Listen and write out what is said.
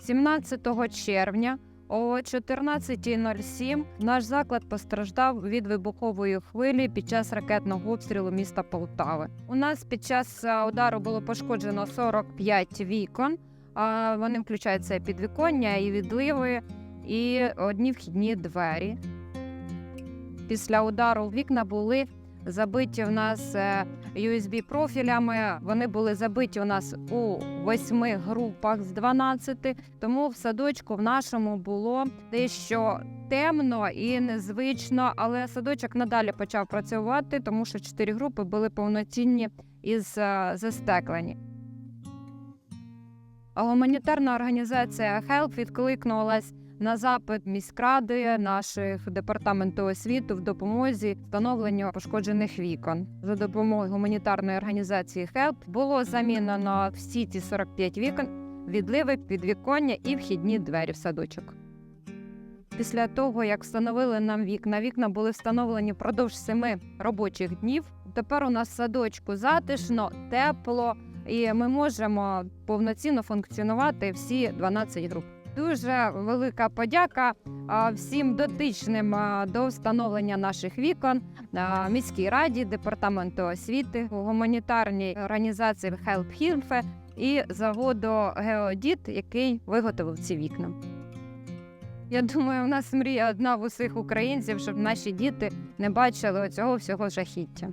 17 червня о 14.07 наш заклад постраждав від вибухової хвилі під час ракетного обстрілу міста Полтави. У нас під час е, удару було пошкоджено 45 вікон. А Вони включаються підвіконня, і відливи, і одні вхідні двері. Після удару вікна були забиті в нас е, USB профілями. Вони були забиті у нас у восьми групах з 12, тому в садочку в нашому було дещо темно і незвично, але садочок надалі почав працювати, тому що чотири групи були повноцінні і з- застеклені. Гуманітарна організація HELP відкликнулась на запит міськради наших департаменту освіти в допомозі встановленню пошкоджених вікон. За допомогою гуманітарної організації HELP було замінено всі ці 45 вікон, відливи, підвіконня і вхідні двері в садочок. Після того, як встановили нам вікна, вікна були встановлені впродовж семи робочих днів. Тепер у нас садочку затишно, тепло, і ми можемо повноцінно функціонувати всі 12 груп. Дуже велика подяка всім дотичним до встановлення наших вікон, міській раді, департаменту освіти, гуманітарній організації Help Hilfe і заводу Геодіт, який виготовив ці вікна. Я думаю, у нас мрія одна в усіх українців, щоб наші діти не бачили цього всього жахіття.